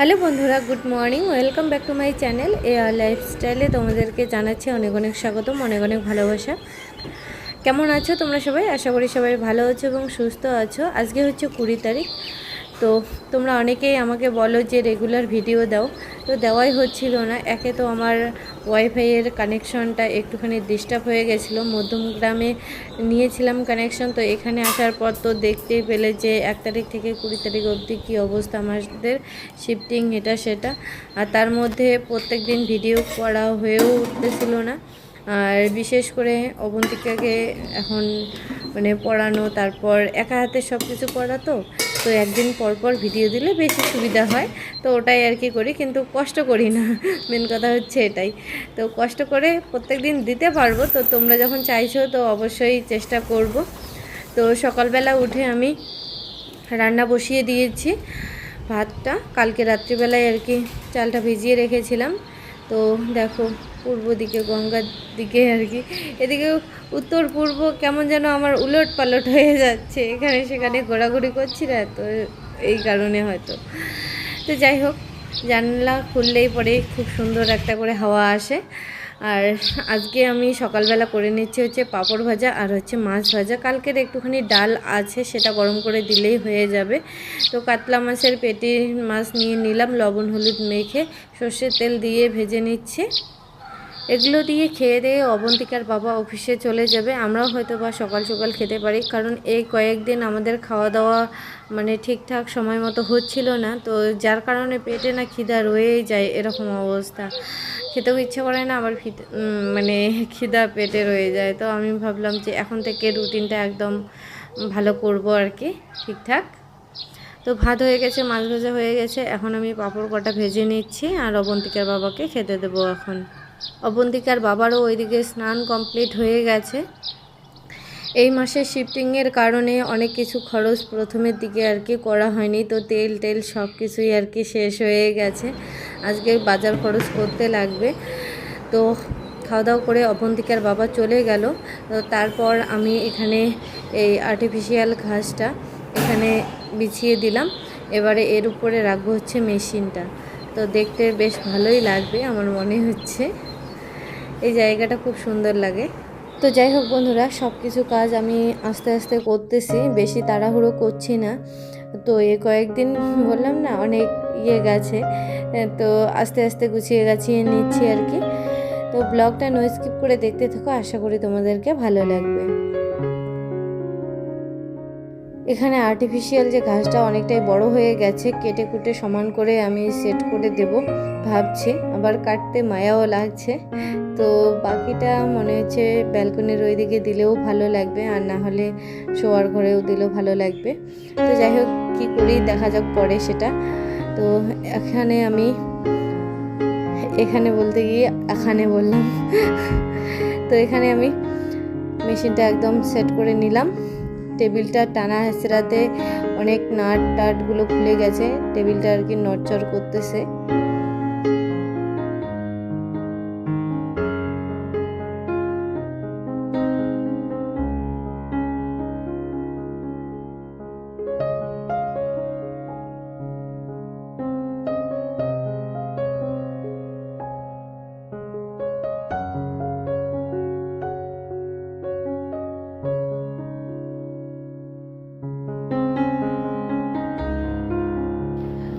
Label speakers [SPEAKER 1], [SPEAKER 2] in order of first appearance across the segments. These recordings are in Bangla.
[SPEAKER 1] হ্যালো বন্ধুরা, good morning, welcome back to my channel, A R লাইফস্টাইলে তোমাদেরকে জানাচ্ছি অনেক অনেক স্বাগতম, অনেক অনেক ভালোবাসা। কেমন আছো তোমরা সবাই? আশা করি সবাই ভালো আছো এবং সুস্থ আছো। আজকে হচ্ছে কুড়ি তারিখ তো তোমরা অনেকেই আমাকে বলো যে রেগুলার ভিডিও দাও। তো দেওয়াই হচ্ছিল না। একে তো আমার ওয়াইফাইয়ের কানেকশনটা একটুখানি ডিস্টার্ব হয়ে গেছিল। মধ্যমগ্রামে নিয়েছিলাম কানেকশন তো এখানে আসার পর তো দেখতেই পেলে যে এক তারিখ থেকে কুড়ি তারিখ অবধি কী অবস্থা আমাদের শিফটিং এটা সেটা। আর তার মধ্যে প্রত্যেক দিন ভিডিও করা হয়েও উঠতেছিল না। আর বিশেষ করে অবন্তিকাকে এখন মানে পড়ানো, তারপর একা হাতে সব কিছু করা তো তো একদিন পর পর ভিডিও দিলে বেশি সুবিধা হয়। তো ওটাই আর কি করি, কিন্তু কষ্ট করি না। মেন কথা হচ্ছে এটাই। তো কষ্ট করে প্রত্যেক দিন দিতে পারব। তো তোমরা যখন চাইছো, তো অবশ্যই চেষ্টা করব। তো সকালবেলা উঠে আমি রান্না বসিয়ে দিয়েছি ভাতটা। কালকে রাত্রিবেলায় আর কি চালটা ভিজিয়ে রেখেছিলাম। তো দেখো পূর্ব দিকে, গঙ্গার দিকে আর কি। এদিকে উত্তর পূর্ব কেমন যেন আমার উলট পালট হয়ে যাচ্ছে। এখানে সেখানে ঘোরাঘুরি করছি না, তো এই কারণে হয়তো। তো যাই হোক, জানলা খুললেই পরে খুব সুন্দর একটা করে হাওয়া আসে। আর আজকে আমি সকালবেলা করে নিচ্ছি হচ্ছে পাঁপড় ভাজা আর হচ্ছে মাছ ভাজা। কালকের একটুখানি ডাল আছে, সেটা গরম করে দিলেই হয়ে যাবে। তো কাতলা মাছের পেটি মাছ নিয়ে নিলাম, লবণ, হলুদ মেখে সর্ষের তেল দিয়ে ভেজে নিচ্ছি। এগুলো দিয়ে খেয়ে দিয়ে অবন্তিকার বাবা অফিসে চলে যাবে। আমরাও হয়তো বা সকাল সকাল খেতে পারি, কারণ এই কয়েকদিন আমাদের খাওয়া দাওয়া মানে ঠিকঠাক সময় মতো হচ্ছিল না। তো যার কারণে পেটে না খিদা রয়েই যায় এরকম অবস্থা। খেতেও ইচ্ছে করে না, আবার মানে খিদা পেটে রয়ে যায়। তো আমি ভাবলাম যে এখন থেকে রুটিনটা একদম ভালো করব আর কি, ঠিকঠাক। তো ভাত হয়ে গেছে, মাছ ভাজা হয়ে গেছে। এখন আমি পাঁপড় কটা ভেজে নিচ্ছি, আর অবন্তিকার বাবাকে খেতে দেবো এখন। অবন্তিকার বাবারও ওইদিকে স্নান কমপ্লিট হয়ে গেছে। এই মাসে শিফটিংয়ের কারণে অনেক কিছু খরচ প্রথমের দিকে আর কি করা হয়নি, তো তেল টেল সব কিছুই আর কি শেষ হয়ে গেছে। আজকে বাজার খরচ করতে লাগবে। তো খাওয়া দাওয়া করে অবন্তিকার বাবা চলে গেল। তো তারপর আমি এখানে এই আর্টিফিশিয়াল ঘাসটা এখানে বিছিয়ে দিলাম। এবারে এর উপরে রাখব হচ্ছে মেশিনটা। তো দেখতে বেশ ভালোই লাগবে, আমার মনে হচ্ছে। এই জায়গাটা খুব সুন্দর লাগে। তো যাই হোক বন্ধুরা সব কিছু কাজ আমি আস্তে আস্তে করতেছি, বেশি তাড়াহুড়ো করছি না। তো এ কয়েকদিন বললাম না, অনেক ইয়ে গেছে, তো আস্তে আস্তে গুছিয়ে গাছিয়ে নিচ্ছি আর কি। তো ব্লগটা নো স্কিপ করে দেখতে থাকো, আশা করি তোমাদেরকে ভালো লাগবে। এখানে আর্টিফিশিয়াল যে ঘাসটা অনেকটাই বড় হয়ে গেছে, কেটে কুটে সমান করে আমি সেট করে দেব, ভাবছি। আবার কাটতে মায়াও লাগছে। তো বাকিটা মনে হচ্ছে ব্যালকনির ওই দিকে দিলেও ভালো লাগবে, আর না হলে শোয়ার ঘরেও দিলেও ভালো লাগবে। তো যাই হোক, কী করি দেখা যাক পরে সেটা। তো এখানে আমি, এখানে বলতে গিয়ে এখানে বললাম। তো এখানে আমি মেশিনটা একদম সেট করে নিলাম। টেবিলটা টানা হেঁচড়াতে অনেক নাট টাটগুলো খুলে গেছে। টেবিলটা আর কি নড়চড় করতেছে।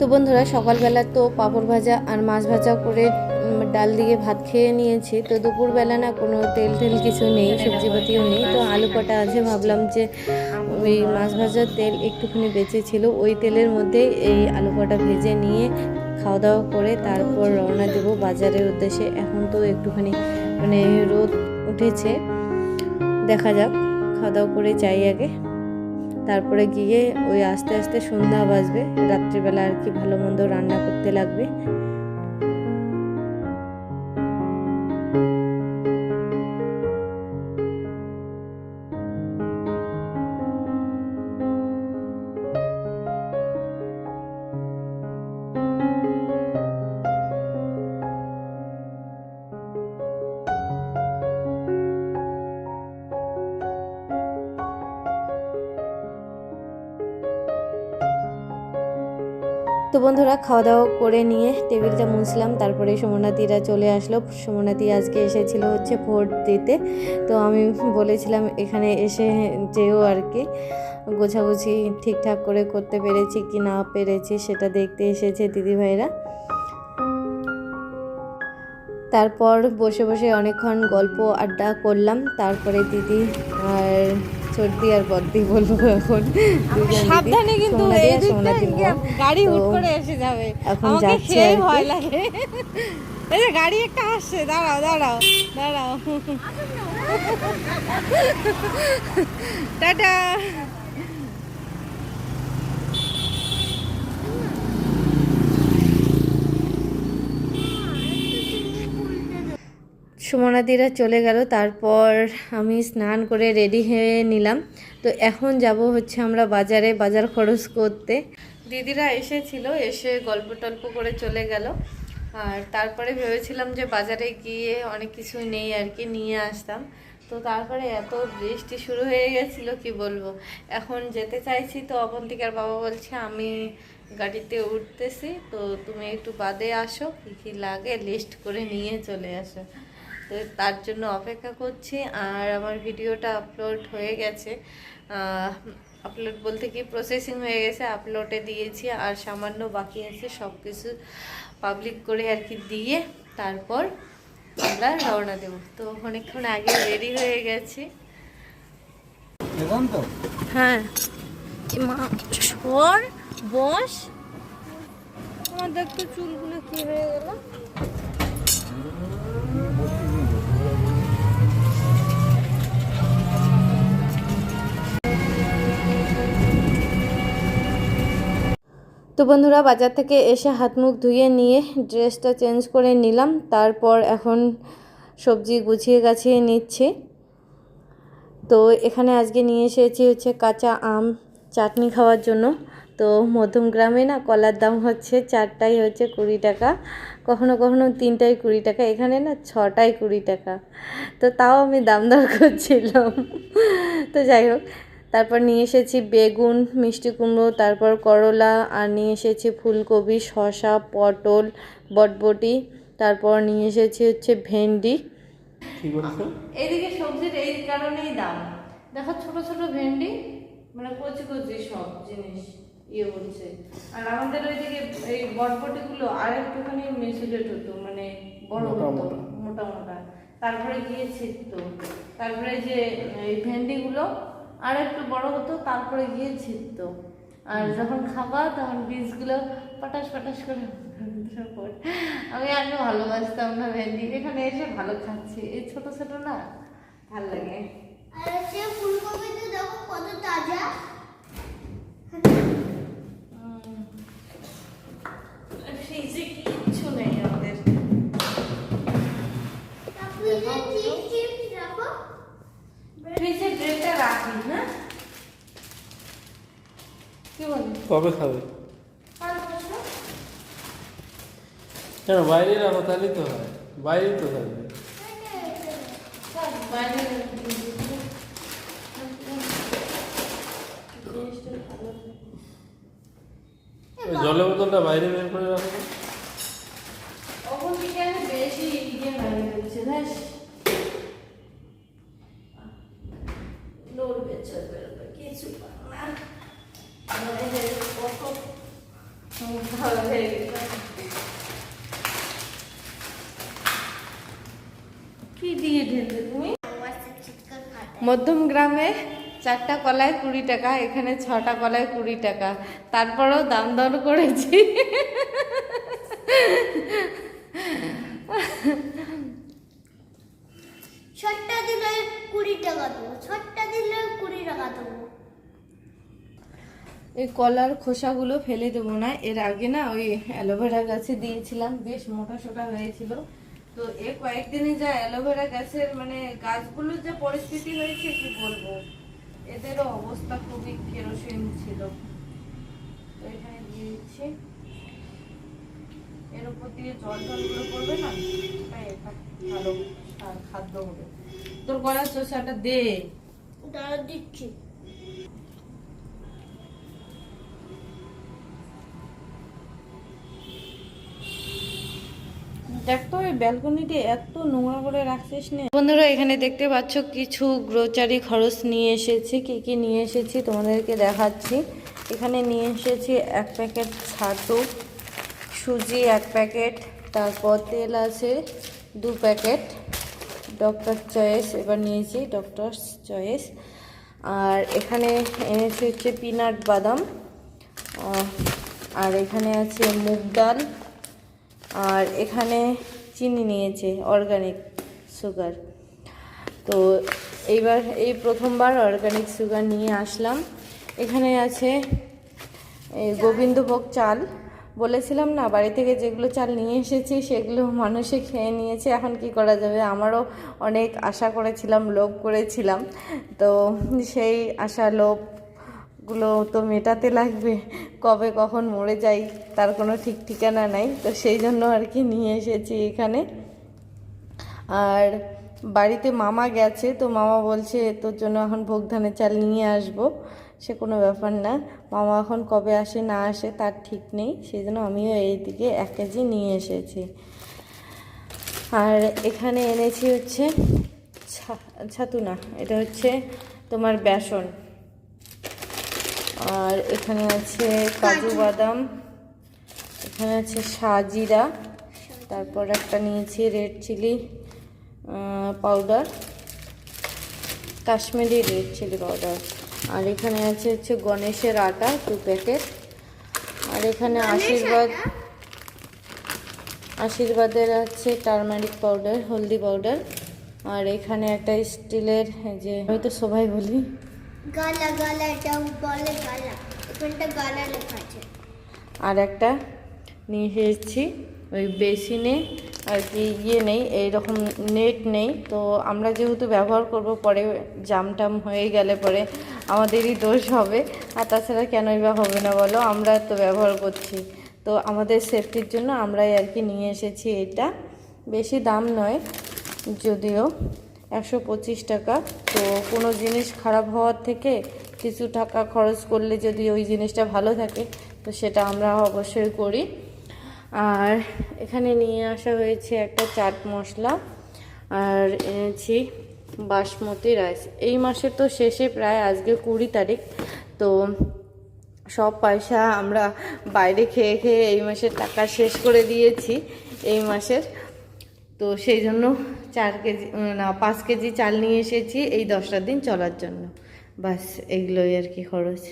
[SPEAKER 1] তো বন্ধুরা, সকালবেলা তো পাঁপড় ভাজা আর মাছ ভাজা করে ডাল দিয়ে ভাত খেয়ে নিয়েছি। তো দুপুরবেলা না কোনো তেল টেল কিছু নেই, সবজিপাতিও নেই। তো আলু কটা আছে ভাবলাম যে, ওই মাছ ভাজার তেল একটুখানি বেঁচে ছিল। ওই তেলের মধ্যে এই আলু কটা ভেজে নিয়ে খাওয়া দাওয়া করে তারপর রওনা দেব বাজারের উদ্দেশ্যে। এখন তো একটুখানি মানে রোদ উঠেছে। দেখা যাক খাওয়া দাওয়া করে যাই আগে। তারপরে গিয়ে ওই আস্তে আস্তে সন্ধ্যা বাজবে, রাত্রিবেলা আর কি ভালো মন্দ রান্না করতে লাগবে। তো বন্ধুরা খাওয়া দাওয়া করে নিয়ে টেবিলটা মুছলাম, তারপরে সোমনাথিরা চলে আসলো। সোমনাথি আজকে এসেছিল হচ্ছে ভোট দিতে। তো আমি বলেছিলাম, এখানে এসে যেও আর কি গোছাগুছি ঠিকঠাক করে করতে পেরেছি কি না পেরেছি সেটা দেখতে এসেছে দিদিভাইরা। তারপর বসে বসে অনেকক্ষণ গল্প আড্ডা করলাম। তারপরে দিদি আর সর্দি আর বদ্দি বলব এখন।
[SPEAKER 2] সাবধানে কিন্তু এই। গাড়ি হুট করে এসে যাবে।
[SPEAKER 1] এখন যাচ্ছে।
[SPEAKER 2] ভয় লাগে। এই যে গাড়ি একটা আসছে দাঁড়াও দাঁড়াও দাঁড়াও। টাটা।
[SPEAKER 1] সুমনাদিরা চলে গেল। তারপর আমি স্নান করে রেডি হয়ে নিলাম। তো এখন যাব হচ্ছে আমরা বাজারে, বাজার খরচ করতে। দিদিরা এসেছিল, এসে গল্প টল্প করে চলে গেল। আর তারপরে ভেবেছিলাম যে বাজারে গিয়ে অনেক কিছু নেই আর কি, নিয়ে আসতাম। তো তারপরে এত বৃষ্টি শুরু হয়ে গেছিল, কি বলব? এখন যেতে চাইছি তো অবন্তিকার বাবা বলছে, আমি গাড়িতে উঠতেছি, তো তুমি একটু বাদে আসো, কী কী লাগে লিস্ট করে নিয়ে চলে আসো। তো তার জন্য অপেক্ষা করছি আর আমার ভিডিওটা আপলোড হয়ে গেছে। আপলোড বলতে কি প্রসেসিং হয়ে গেছে আপলোডে দিয়েছি আর সামান্য বাকি আছে সব কিছু পাবলিক করে আর কি দিয়ে তারপর আমরা রওনা দেব। তো অনেকক্ষণ আগে রেডি হয়ে গেছি।
[SPEAKER 2] হ্যাঁ। সর বস। আমার দেখতো চুলগুলো কি হয়ে গেল।
[SPEAKER 1] তো বন্ধুরা বাজার থেকে এসে হাত মুখ ধুয়ে নিয়ে ড্রেসটা চেঞ্জ করে নিলাম। তারপর এখন সবজি গুছিয়ে গাছিয়ে নিচ্ছি। তো এখানে আজকে নিয়ে এসেছি হচ্ছে কাঁচা আম চাটনি খাওয়ার জন্য। তো মধ্যম গ্রামে না কলার দাম হচ্ছে চারটাই হচ্ছে কুড়ি টাকা। কখনো কখনো তিনটাই কুড়ি টাকা, এখানে না ছটাই কুড়ি টাকা। তো তাও আমি দাম দর করছিলাম। তো যাই হোক তারপর নিয়ে এসেছি বেগুন মিষ্টি কুমড়ো তারপর করলা আর নিয়ে এসেছি ফুলকপি শসা পটল বটবটি তারপর নিয়ে এসেছি হচ্ছে ভেন্ডি। এইদিকে সবজির এই কারণেই দাম। দেখো ছোট ছোট ভেন্ডি মানে কচি কচি সব জিনিস ইয়ে হচ্ছে। আর আমাদের ওইদিকে এই বটবটিগুলো আর একটুখানি মেসুলেট হতো মানে বড়
[SPEAKER 3] মোটা
[SPEAKER 1] হতো
[SPEAKER 3] মোটা।
[SPEAKER 1] মোটা মোটা। তারপরে গিয়ে ছিটতো। তারপরে যে এই ভেন্ডিগুলো আর একটু বড় হতো তারপরে গিয়ে ছিটতো আর যখন খাবা তখন বীজগুলো পাটাস পাটাস করে আমি আগে ভালোবাসতাম না ভেন্ডি। এখানে এসে ভালো খাচ্ছি। এই ছোট ছোট না ভালো লাগে।
[SPEAKER 4] আর সে ফুলকপিতে দেখো কত তাজা।
[SPEAKER 1] ফ্রিজে কিচ্ছু নেই আমাদের
[SPEAKER 4] তারপরে চিপস চিপস দেখো
[SPEAKER 1] ফ্রিজে ব্রেডটা রাখি হ্যাঁ কি বলি
[SPEAKER 3] কবে খাবে? কেন বাইরে রাখো তাহলেই তো হয়। বাইরেই তো থাকবে
[SPEAKER 1] বাইরে
[SPEAKER 3] জলের বোতলটা বাইরে বের করে রাখো।
[SPEAKER 1] বেশি ইয়ে হয়ে যাচ্ছে ব্যাস লড়বে চলবে না, কিছু পারো না মধ্যম গ্রামে চারটা কলায় কুড়ি টাকা, এখানে ছটা কলায় কুড়ি টাকা। তারপরেও দাম দর করেছি
[SPEAKER 4] ছটটা দিলে কুড়ি টাকা দেবো ছটটা দিলে কুড়ি টাকা দেবো
[SPEAKER 1] এই কলার খোসাগুলো ফেলে দেবো না। এর আগে না ওই অ্যালোভেরা গাছে দিয়েছিলাম, বেশ মোটা সোটা হয়েছিল। তো এ কয়েকদিনে যা অ্যালোভেরা গাছের মানে গাছগুলোর যে পরিস্থিতি হয়েছে, কি বলব? এদেরও অবস্থা খুবই কেরোসিন ছিল। এর উপর দিয়ে জল টলগুলো পড়বে না? এটা ভালো খাদ্য হবে। তোর কলার চোষাটা দে।
[SPEAKER 4] দিচ্ছি।
[SPEAKER 1] দেখ তো ওই ব্যালকনিতে এত নোংরা করে এখানে দেখতে পাচ্ছ কিছু খরচ নিয়ে এসেছি, কি কি নিয়ে এসেছি তোমাদেরকে দেখাচ্ছি। এখানে নিয়ে এসেছি এক প্যাকেট ছাতু, সুজি এক প্যাকেট, তারপর তেল আছে দু প্যাকেট ডক্টর চয়েস এবার নিয়েছি ডক্টর চয়েস আর এখানে এনেছি হচ্ছে পিনাট বাদাম আর এখানে আছে মুগ ডাল। আর এখানে চিনি নিয়েছে অর্গানিক সুগার তো এইবার, এই প্রথমবার অর্গানিক সুগার নিয়ে আসলাম। এখানে আছে গোবিন্দভোগ চাল। বলেছিলাম না, বাড়ি থেকে যেগুলো চাল নিয়ে এসেছি, সেগুলো মানুষে খেয়ে নিয়েছে। এখন কি করা যাবে? আমারও অনেক আশা করেছিলাম, লোভ করেছিলাম। তো সেই আশা লোভগুলো তো মেটাতে লাগবে। কবে কখন মরে যাই, তার কোনো ঠিক ঠিকানা নাই। তো সেই জন্য আর কি নিয়ে এসেছি এখানে। আর বাড়িতে মামা গেছে, তো মামা বলছে, তোর জন্য এখন ভোগ ধানের চাল নিয়ে আসব। সে কোনো ব্যাপার না। মামা এখন কবে আসে, না আসে, তার ঠিক নেই। সেই জন্য আমিও এই দিকে এক কেজি নিয়ে এসেছি। আর এখানে এনেছি হচ্ছে ছাতু না, এটা হচ্ছে তোমার বেসন। আর এখানে আছে কাজু বাদাম এখানে আছে সাজিরা তারপর একটা নিয়েছি red chilli powder Kashmiri red chilli powder. আর এখানে আছে হচ্ছে গণেশের আটা দু প্যাকেট। আর এখানে আশীর্বাদ আশীর্বাদের আছে টারমারিক পাউডার হলদি পাউডার। আর এখানে একটা স্টিলের যে হয়তো সবাই বলি
[SPEAKER 4] গালা গালা বলে গালা। এখানটা গালা লেখা আছে।
[SPEAKER 1] আর একটা নিয়ে এসেছি, ওই বেসিনে, আর কি ইয়ে নেই, এইরকম নেট নেই। তো আমরা যেহেতু ব্যবহার করব, পরে জাম টাম হয়ে গেলে পরে আমাদেরই দোষ হবে। আর তাছাড়া কেনই বা হবে না বলো, আমরা তো ব্যবহার করছি। তো আমাদের সেফটির জন্য আমরাই আর কি নিয়ে এসেছি এটা। বেশি দাম নয়, যদিও। একশো পঁচিশ টাকা। তো কোনো জিনিস খারাপ হওয়ার থেকে কিছু টাকা খরচ করলে যদি ওই জিনিসটা ভালো থাকে, তো সেটা আমরা অবশ্যই করি। আর এখানে নিয়ে আসা হয়েছে একটা চাট মশলা আর এনেছি বাসমতি রাইস। এই মাসের তো শেষে প্রায় আজকে কুড়ি তারিখ, তো সব পয়সা আমরা বাইরে খেয়ে খেয়ে এই মাসের টাকা শেষ করে দিয়েছি এই মাসের। তো সেই জন্য চার কেজি না পাঁচ কেজি চাল নিয়ে এসেছি এই দশটা দিন চলার জন্য। বাস এগুলোই আর কি খরচ।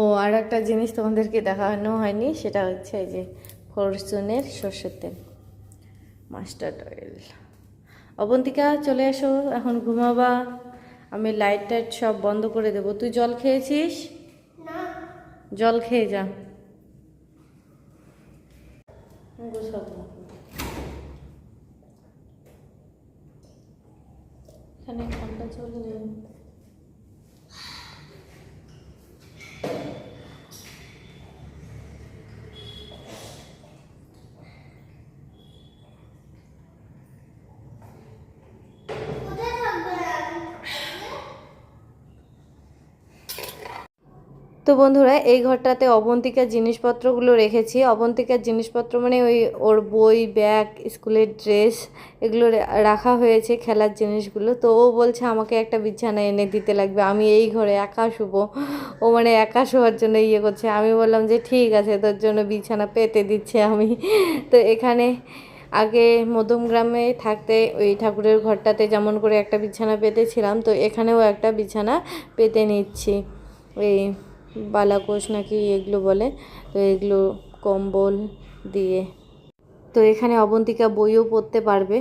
[SPEAKER 1] ও আর একটা জিনিস তোমাদেরকে দেখানো হয়নি সেটা হচ্ছে এই যে ফরচুনের সর্ষের তেল মাস্টার্ড অয়েল। অবন্তিকা চলে এসো এখন ঘুমাবা। আমি লাইট টাইট সব বন্ধ করে দেবো। তুই জল খেয়েছিস? জল খেয়ে যা। গোছাবো। এখানে ঠান্ডা চলে তো বন্ধুরা, এই ঘরটাতে অবন্তিকার জিনিসপত্রগুলো রেখেছি। অবন্তিকার জিনিসপত্র মানে ওই ওর বই, ব্যাগ, স্কুলের ড্রেস এগুলো রাখা হয়েছে খেলার জিনিসগুলো। তো ও বলছে, আমাকে একটা বিছানা এনে দিতে লাগবে। আমি এই ঘরে একা শুবো। ও মানে একা শোয়ার জন্য ইয়ে করছে। আমি বললাম যে, ঠিক আছে, তোর জন্য বিছানা পেতে দিচ্ছে আমি। তো এখানে আগে মধ্যমগ্রামে থাকতে ওই ঠাকুরের ঘরটাতে যেমন করে একটা বিছানা পেতেছিলাম, তো এখানেও একটা বিছানা পেতে নিচ্ছি। ওই বালাকোষ নাকি এগুলো বলে, তো এগুলো কম্বল দিয়ে। তো এখানে অবন্তিকা বইও পড়তে পারবে।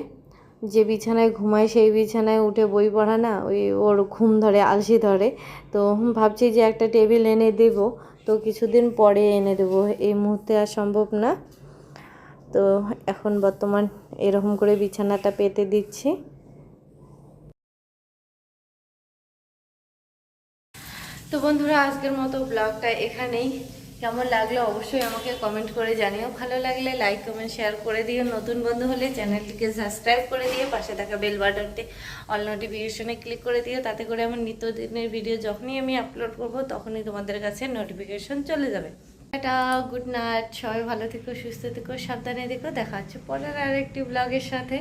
[SPEAKER 1] যে বিছানায় ঘুমায় সেই বিছানায় উঠে বই পড়া না, ওই ওর ঘুম ধরে, আলসি ধরে। তো ভাবছি যে একটা টেবিল এনে দেব, তো কিছুদিন পরে এনে দেবো। এই মুহূর্তে আর সম্ভব না। তো এখন বর্তমান এরকম করে বিছানাটা পেতে দিচ্ছি। তো বন্ধুরা, আজকের মতো ব্লগটা এখানেই। কেমন লাগল অবশ্যই আমাকে কমেন্ট করে জানিও। ভালো লাগলে লাইক কমেন্ট শেয়ার করে দিও। নতুন বন্ধু হলে চ্যানেলটিকে সাবস্ক্রাইব করে দিয়ে পাশে থাকা বেল বাটনটি অল নোটিফিকেশনে ক্লিক করে দিও। তাতে করে আমার নিত্যদিনের ভিডিও যখনই আমি আপলোড করব, তখনই তোমাদের কাছে নোটিফিকেশন চলে যাবে। এটা গুড নাইট সবাই ভালো থেকো, সুস্থ থেকো, সাবধানে থেকো। দেখা হচ্ছে পরের আরেকটি ব্লগের সাথে।